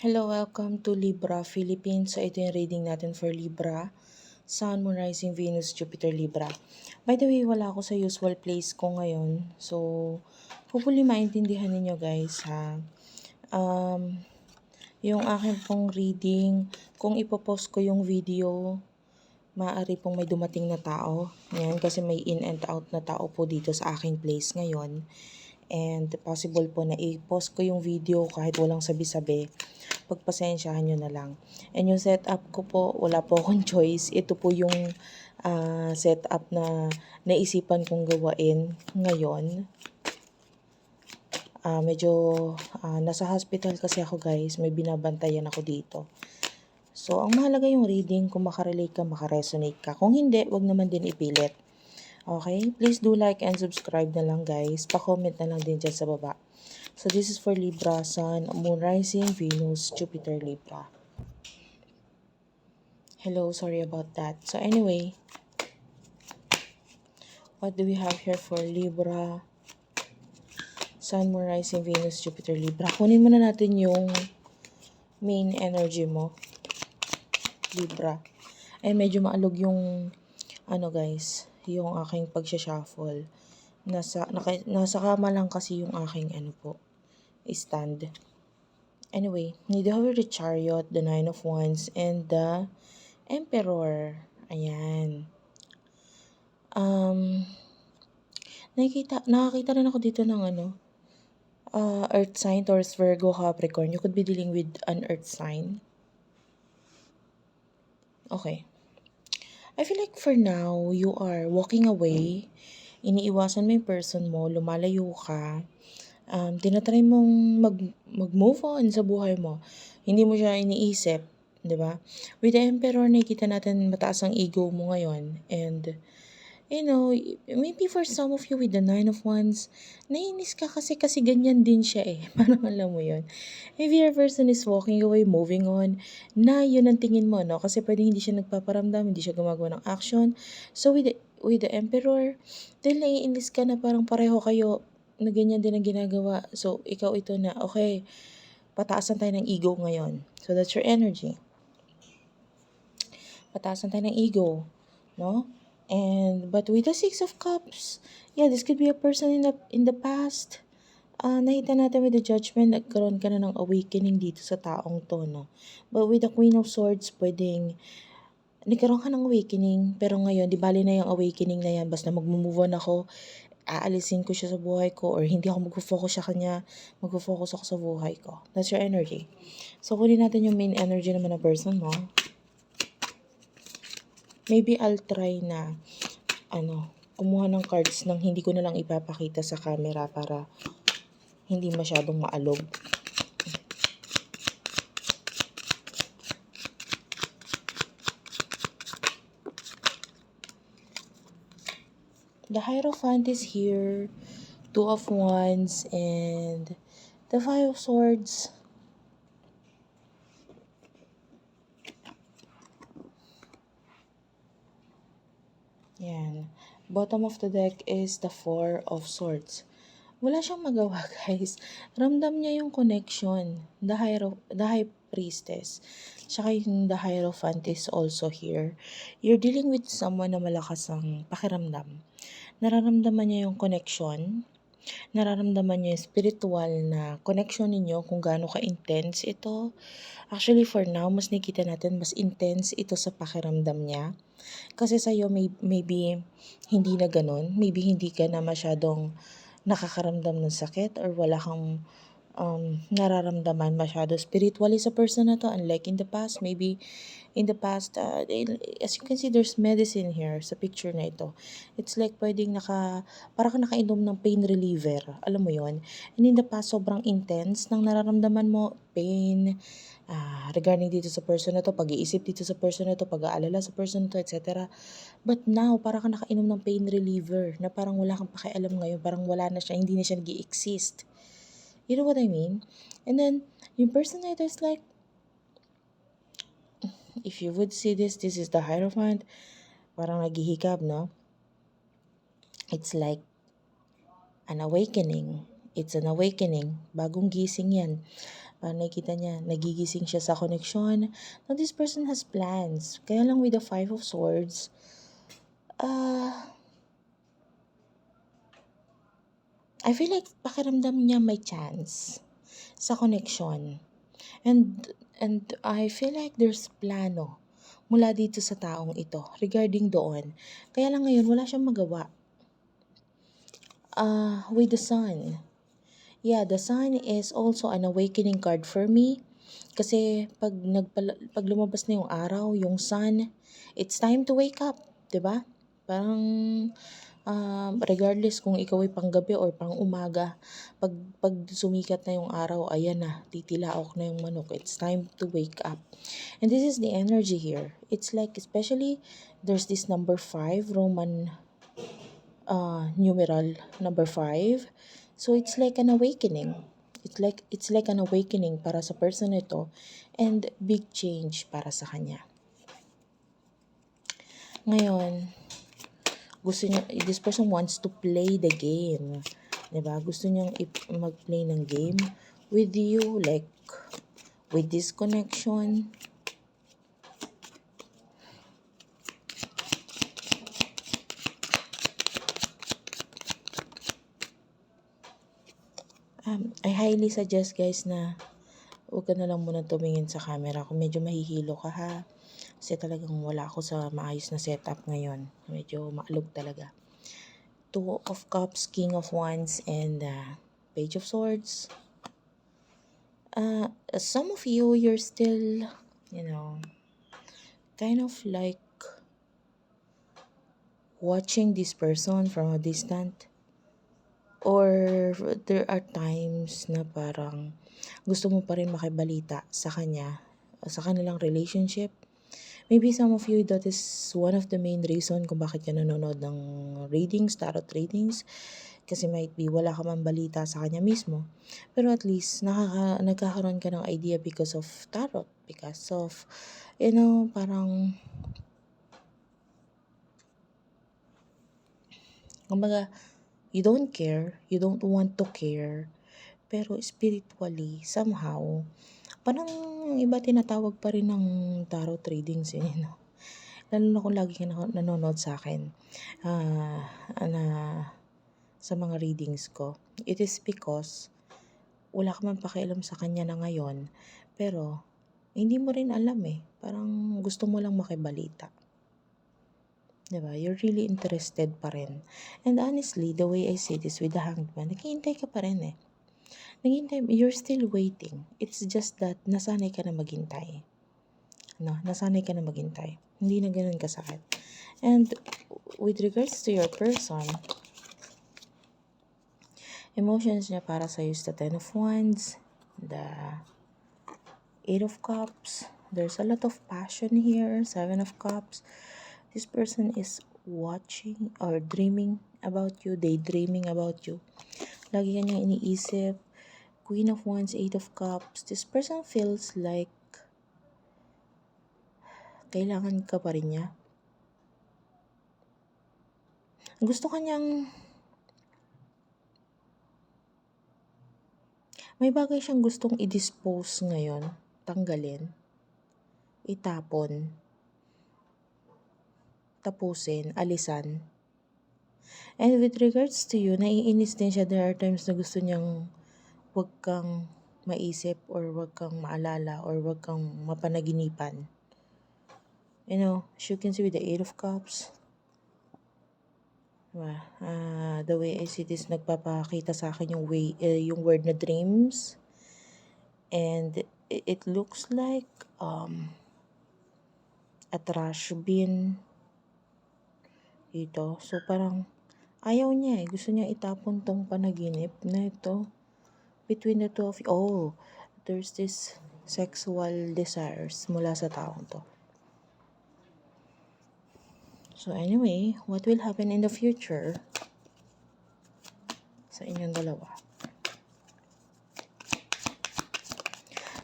Hello, welcome to Libra Philippines. So, ito yung reading natin for Libra. Sun, Moon, Rising, Venus, Jupiter, Libra. By the way, wala ako sa usual place ko ngayon. So, hopefully maintindihan ninyo guys ha. Um, yung akin pong reading, kung ipopost ko yung video, maaari pong may dumating na tao. Yan, kasi may in and out na tao po dito sa aking place ngayon. And possible po na i-post ko yung video kahit walang sabi-sabi. Pagpasensyahan nyo na lang. And yung setup ko po, wala po akong choice. Ito po yung ah, setup na naisipan kong gawain ngayon. Ah, medyo ah, nasa hospital kasi ako guys. May binabantayan ako dito. So, ang mahalaga yung reading, kung makarelate ka, makaresonate ka. Kung hindi, wag naman din ipilit. Okay? Please do like and subscribe na lang guys. Pa-comment na lang din dyan sa baba. So, this is for Libra, Sun, Moon, Rising, Venus, Jupiter, Libra. Hello, sorry about that. So, anyway, what do we have here for Libra? Sun, Moon, Rising, Venus, Jupiter, Libra. Kunin muna natin yung main energy mo. Libra. Ay, medyo maalog yung, ano guys, yung aking pagsha-shuffle. Nasa, naka, nasa kama lang kasi yung aking, ano po, stand. Anyway, have the chariot, the nine of wands, and the emperor. Ayan. Um, nakikita, nakakita rin ako dito ng ano, uh, earth sign, Taurus, Virgo, Capricorn. You could be dealing with an earth sign. Okay. I feel like for now, you are walking away. Iniiwasan mo yung person mo, lumalayo ka. Um, tinatry mong mag, mag-move on sa buhay mo. Hindi mo siya iniisip, di ba? With the Emperor, nakikita natin mataas ang ego mo ngayon. And, you know, maybe for some of you with the Nine of Wands, nainis ka kasi kasi ganyan din siya eh. Parang alam mo yun. If your person is walking away, moving on, na yun ang tingin mo, no? Kasi pwedeng hindi siya nagpaparamdam, hindi siya gumagawa ng action. So with the, with the Emperor, dahil naiinis ka na parang pareho kayo na ganyan din ang ginagawa. So, ikaw ito na, okay, pataasan tayo ng ego ngayon. So, that's your energy. Pataasan tayo ng ego, no? And, but with the Six of Cups, yeah, this could be a person in the, in the past. Ah, nakita natin with the judgment, nagkaroon ka na ng awakening dito sa taong to, no? But with the Queen of Swords, pwedeng, nagkaroon ka ng awakening, pero ngayon, di bali na yung awakening na yan, basta mag-move on ako, aalisin ko siya sa buhay ko, or hindi ako mag-focus sa kanya, mag-focus ako sa buhay ko. That's your energy. So, kunin natin yung main energy naman ng person mo. Maybe I'll try na, ano, kumuha ng cards nang hindi ko na lang ipapakita sa camera para hindi masyadong maalog. The Hierophant is here, Two of Wands, and the Five of Swords. Yan. Bottom of the deck is the Four of Swords. Wala siyang magawa, guys. Ramdam niya yung connection. The, Hiero, the High Priestess. Tsaka yung the Hierophant is also here. You're dealing with someone na malakas ang pakiramdam. Nararamdaman niya yung connection. Nararamdaman niya yung spiritual na connection ninyo kung gaano ka-intense ito. Actually, for now, mas nakita natin mas intense ito sa pakiramdam niya. Kasi sa'yo, may, maybe hindi na ganun. Maybe hindi ka na masyadong nakakaramdam ng sakit or wala kang um, nararamdaman masyado spiritually sa person na to. Unlike in the past, maybe in the past, uh, as you can see, there's medicine here sa picture na ito. It's like pwedeng naka, para ka nakainom ng pain reliever. Alam mo yon And in the past, sobrang intense ng nararamdaman mo, pain, uh, regarding dito sa person na to, pag-iisip dito sa person na to, pag-aalala sa person na to, etc. But now, para ka nakainom ng pain reliever na parang wala kang pakialam ngayon, parang wala na siya, hindi na siya nag exist You know what I mean? And then, yung person na ito is like, if you would see this, this is the Hierophant. Parang naghihikab, no? It's like an awakening. It's an awakening. Bagong gising yan. Parang nakikita niya, nagigising siya sa connection. Now, this person has plans. Kaya lang with the Five of Swords, ah, I feel like pakiramdam niya may chance sa connection. And, and I feel like there's plano mula dito sa taong ito regarding doon. Kaya lang ngayon, wala siyang magawa. Ah, with the sun. Yeah, the sun is also an awakening card for me. Kasi pag, nagpala, pag lumabas na yung araw, yung sun, it's time to wake up. 'di ba? Parang um, regardless kung ikaw ay panggabi or pang umaga, pag, pag sumikat na yung araw, ayan na, titilaok na yung manok. It's time to wake up. And this is the energy here. It's like, especially, there's this number 5, Roman uh, numeral number 5. So, it's like an awakening. It's like, it's like an awakening para sa person ito and big change para sa kanya. Ngayon, gusto niya, this person wants to play the game. ba? Gusto niyang mag-play ng game with you, like, with this connection. Um, I highly suggest guys na huwag ka na lang muna tumingin sa camera kung medyo mahihilo ka ha. Kasi talagang wala ako sa maayos na setup ngayon. Medyo maalog talaga. Two of Cups, King of Wands, and uh, Page of Swords. Uh, some of you, you're still, you know, kind of like watching this person from a distant. Or there are times na parang gusto mo pa rin makibalita sa kanya, sa kanilang relationship. Maybe some of you, that is one of the main reason kung bakit ka nanonood ng readings, tarot readings. Kasi might be wala ka man balita sa kanya mismo. Pero at least, nakaka, nagkakaroon ka ng idea because of tarot. Because of, you know, parang, kumbaga, you don't care, you don't want to care, pero spiritually, somehow, parang iba tinatawag pa rin ng tarot readings eh, no? Lalo na kung lagi ka na- nanonood sa akin ah, na sa mga readings ko. It is because wala ka man pakialam sa kanya na ngayon, pero hindi mo rin alam eh. Parang gusto mo lang makibalita. 'Di ba? You're really interested pa rin. And honestly, the way I say this with the hanged man, naghihintay ka pa rin eh. Naghihintay, you're still waiting. It's just that nasanay ka na maghintay. No, nasanay ka na maghintay. Hindi na ganun kasakit. And with regards to your person, emotions niya para sa is the Ten of Wands, the Eight of Cups. There's a lot of passion here. Seven of Cups. This person is watching or dreaming about you, daydreaming about you. Lagi ka niyang iniisip. Queen of Wands, Eight of Cups. This person feels like kailangan ka pa rin niya. Gusto ka niyang may bagay siyang gustong i-dispose ngayon, tanggalin, itapon, tapusin, alisan. And with regards to you, naiinis din siya. There are times na gusto niyang wag kang maisip or wag kang maalala or wag kang mapanaginipan. You know, as you can see with the Eight of Cups, diba? Ah, the way I see this, nagpapakita sa akin yung way, eh, yung word na dreams. And it, it looks like um, a trash bin dito. So, parang ayaw niya eh. Gusto niya itapon tong panaginip na ito. Between the two of you. Oh, there's this sexual desires mula sa taong to. So anyway, what will happen in the future sa inyong dalawa?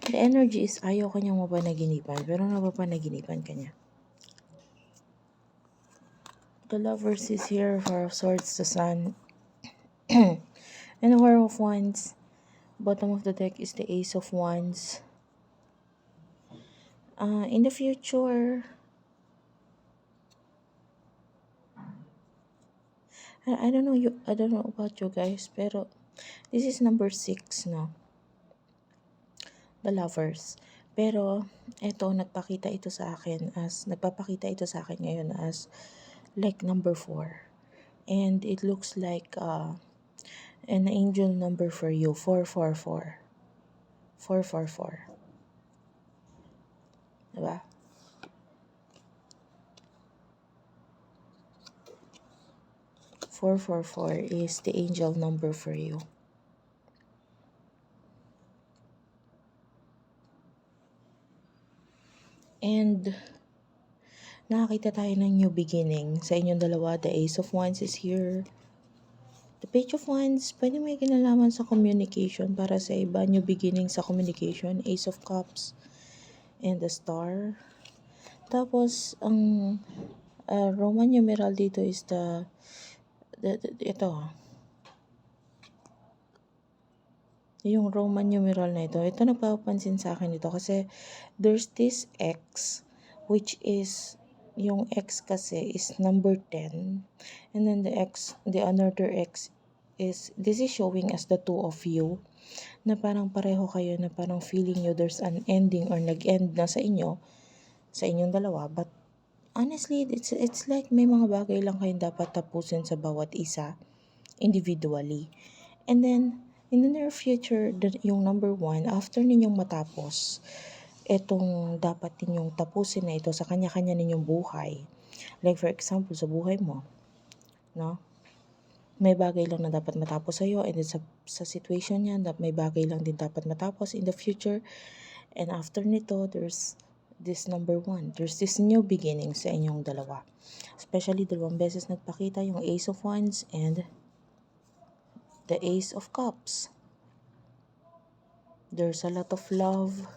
The energy is ayaw kanyang mapanaginipan, pero napapanaginipan kanya. The lovers is here, Four of Swords, the Sun. And Four of Wands. Bottom of the deck is the Ace of Wands. Uh, in the future, I, I don't know you I don't know about you guys, pero this is number six, no? The lovers. Pero, eto, nagpakita ito sa akin as, nagpapakita ito sa akin ngayon as, like, number four. And it looks like, uh, an angel number for you, 444. 444. Diba? Four four four is the angel number for you. And nakakita tayo ng new beginning sa inyong dalawa. The Ace of Wands is here. The Page of Wands, pwede may kinalaman sa communication para sa iba. New beginning sa communication. Ace of Cups and the Star. Tapos, ang uh, Roman numeral dito is the, the, the ito, yung Roman numeral na ito, ito nagpapansin sa akin ito kasi there's this X which is yung X kasi is number 10 and then the X, the another X is, this is showing as the two of you. Na parang pareho kayo na parang feeling nyo there's an ending or nag-end na sa inyo sa inyong dalawa. But honestly it's, it's like may mga bagay lang kayong dapat tapusin sa bawat isa individually. And then in the near future, the, yung number one, after ninyong matapos, etong dapat ninyong tapusin na ito sa kanya-kanya ninyong buhay. Like for example, sa buhay mo, no? May bagay lang na dapat matapos sa'yo and then sa, sa situation niya, may bagay lang din dapat matapos in the future. And after nito, there's this number one. There's this new beginning sa inyong dalawa. Especially dalawang beses nagpakita yung Ace of Wands and the Ace of Cups. There's a lot of love.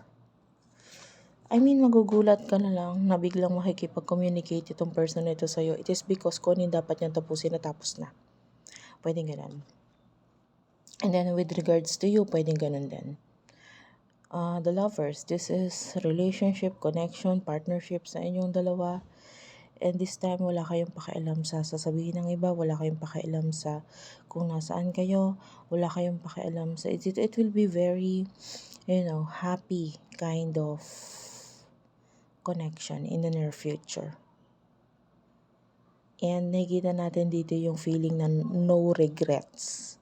I mean, magugulat ka na lang na biglang makikipag-communicate itong person na ito sa'yo. It is because kung ano dapat niyang tapusin na tapos na. Pwedeng ganun. And then with regards to you, pwedeng ganun din. Uh, the lovers, this is relationship, connection, partnership sa inyong dalawa. And this time, wala kayong pakialam sa sasabihin ng iba, wala kayong pakialam sa kung nasaan kayo, wala kayong pakialam sa, it, it will be very, you know, happy kind of connection in the near future. And nakikita natin dito yung feeling na no regrets.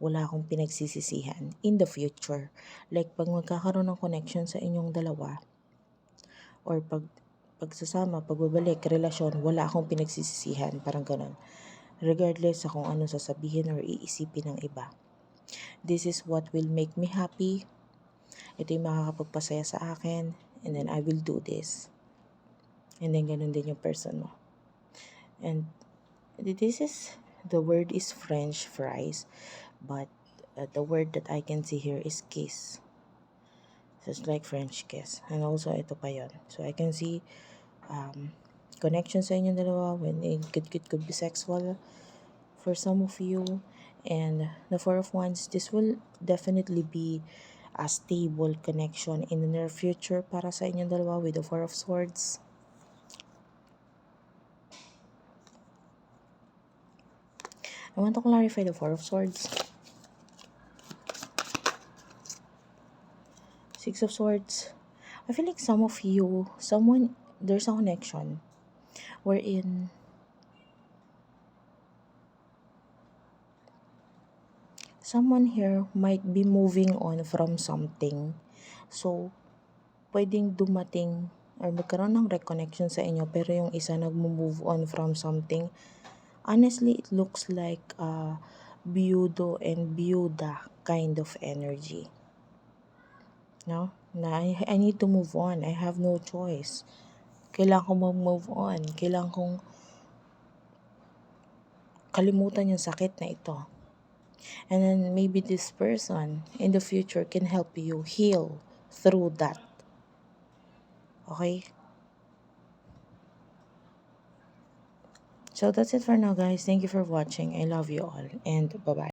Wala akong pinagsisisihan in the future. Like, pag magkakaroon ng connection sa inyong dalawa, or pag pagsasama, pagbabalik, relasyon, wala akong pinagsisisihan, parang ganun. Regardless sa kung ano sasabihin or iisipin ng iba. This is what will make me happy. Ito yung makakapagpasaya sa akin. And then I will do this. And then ganun din yung person mo. And this is, the word is French fries. But uh, the word that I can see here is kiss. So it's like French kiss. And also, ito pa yon. So I can see um, connection sa inyong dalawa when it could, it could be sexual for some of you. And the Four of Wands, this will definitely be a stable connection in the near future para sa inyong dalawa with the Four of Swords. I want to clarify the Four of Swords. Six of Swords. I feel like some of you, someone, there's a connection wherein someone here might be moving on from something. So, pwedeng dumating or magkaroon ng reconnection sa inyo pero yung isa nagmo-move on from something. Honestly, it looks like uh, biyudo and biyuda kind of energy. No? Na I, I need to move on. I have no choice. Kailangan kong mag-move on. Kailangan kong kalimutan yung sakit na ito. And then maybe this person in the future can help you heal through that. Okay? So that's it for now, guys. Thank you for watching. I love you all. And bye-bye.